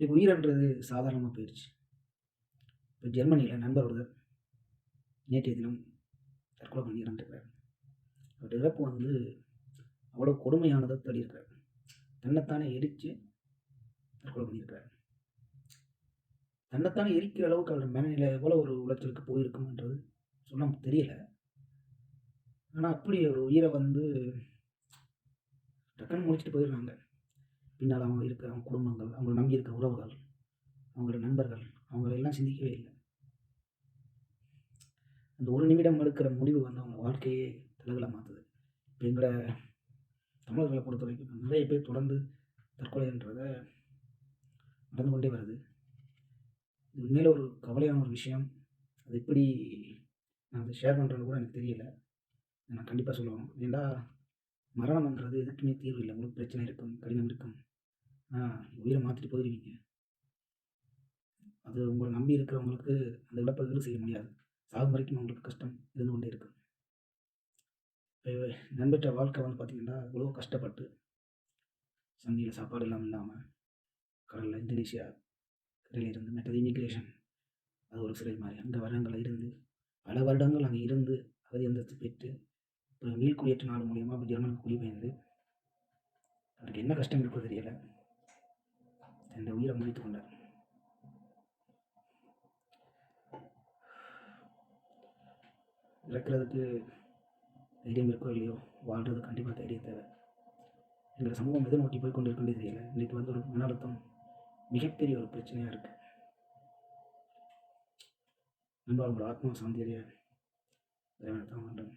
இப்போ உயிரன்றது சாதாரணமாக போயிடுச்சு. இப்போ ஜெர்மனியில் நண்பர் ஒருவர் நேற்றைய தினம் தற்கொலை பண்ணி இறந்துருக்கார். அவர் இறப்பு வந்து அவ்வளோ கொடுமையானதை தள்ளியிருக்கார். தன்னைத்தானே எரித்து தற்கொலை பண்ணியிருக்கார். தன்னைத்தானே எரிக்கிற அளவுக்கு அவர் மனநிலை எவ்வளோ ஒரு உளைச்சலுக்கு போயிருக்கும்ன்றது சொல்ல தெரியல. ஆனால் அப்படி ஒரு உயிரை வந்து டக்குன்னு முடிச்சுட்டு போயிடுறாங்க. பின்னால் அவங்க இருக்கிற அவங்க குடும்பங்கள் அவங்களை நம்பி இருக்கிற உறவுகள் அவங்களோட நண்பர்கள் அவங்களெல்லாம் சிந்திக்கவே இல்லை. அந்த ஒரு நிமிடம் எடுக்கிற முடிவு வந்து அவங்க வாழ்க்கையே தலைகளை மாற்றுது இப்போ எங்களை தமிழர்களை பொறுத்த வரைக்கும் நிறைய பேர் தொடர்ந்து தற்கொலைன்றதை நடந்து கொண்டே வருது. இது உண்மையில் ஒரு கவலையான ஒரு விஷயம். அது எப்படி நான் அதை ஷேர் பண்ணுறது கூட எனக்கு தெரியல. நான் கண்டிப்பாக சொல்லணும். ஏன்னா மரணம்ன்றது எதுக்குமே தீர்வு இல்லை. உங்களுக்கு பிரச்சனை இருக்கும் கடினம் இருக்கும். உயிரை மாற்றிட்டு போயிடுவீங்க அது உங்களை நம்பி இருக்கிறவங்களுக்கு அந்த இழப்பீடு செய்ய முடியாது. சாகும் வரைக்கும் அவங்களுக்கு கஷ்டம் இருந்து கொண்டே இருக்கும். இப்போ நண்பற்ற வாழ்க்கை வந்து பார்த்திங்கன்னா இவ்வளோ கஷ்டப்பட்டு சமையல் சாப்பாடு இல்லாமல் இல்லாமல் கடலில் இந்தோனேஷியா கரையில் இருந்து மற்றது இமிக்ரேஷன் அது ஒரு சிறை மாதிரி. அங்கே வருடங்களில் இருந்து பல வருடங்கள் அங்கே இருந்து அகதி அந்தஸ்து பெற்று அப்புறம் மீள்குடியேற்ற நாடு மூலியமாக இப்போ ஜெர்மனுக்கு குடிபெயர்ந்து அவருக்கு என்ன கஷ்டம் இருக்கோ தெரியலை. தன்னுடைய உயிரை முடித்து கொண்டார். இறக்கிறதுக்கு தைரியம் இருக்கோ இல்லையோ வாழ்றது கண்டிப்பாக தைரியம் தேவை. எங்கள் சமூகம் எதை நோக்கி போய் கொண்டு இருக்கே தெரியல. இன்றைக்கி வந்து ஒரு மன அழுத்தம் மிகப்பெரிய ஒரு பிரச்சனையாக இருக்குது நண்பா ஒரு ஆத்மா சாந்தியடைய தான் வேண்டும்.